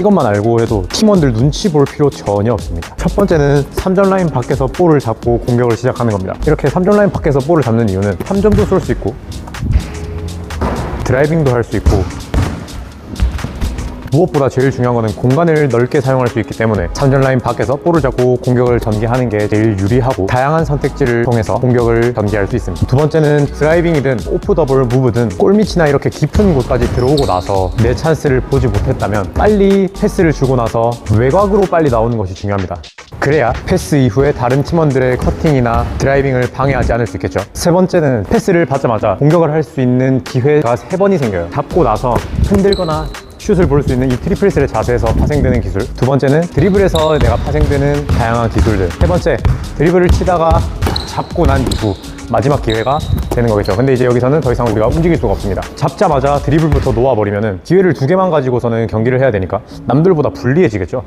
이것만 알고 해도 팀원들 눈치 볼 필요 전혀 없습니다. 첫 번째는 3점 라인 밖에서 볼을 잡고 공격을 시작하는 겁니다. 이렇게 3점 라인 밖에서 볼을 잡는 이유는 3점도 쏠 수 있고 드라이빙도 할 수 있고 무엇보다 제일 중요한 거는 공간을 넓게 사용할 수 있기 때문에 3점 라인 밖에서 볼을 잡고 공격을 전개하는 게 제일 유리하고 다양한 선택지를 통해서 공격을 전개할 수 있습니다. 두 번째는 드라이빙이든 오프 더블 무브든 골밑이나 이렇게 깊은 곳까지 들어오고 나서 내 찬스를 보지 못했다면 빨리 패스를 주고 나서 외곽으로 빨리 나오는 것이 중요합니다. 그래야 패스 이후에 다른 팀원들의 커팅이나 드라이빙을 방해하지 않을 수 있겠죠. 세 번째는 패스를 받자마자 공격을 할 수 있는 기회가 세 번이 생겨요. 잡고 나서 흔들거나 슛을 볼 수 있는 이 트리플스의 자세에서 파생되는 기술. 두 번째는 드리블에서 내가 파생되는 다양한 기술들. 세 번째 드리블을 치다가 잡고 난 이후 마지막 기회가 되는 거겠죠. 근데 이제 여기서는 더 이상 우리가 움직일 수가 없습니다. 잡자마자 드리블부터 놓아버리면 기회를 두 개만 가지고서는 경기를 해야 되니까 남들보다 불리해지겠죠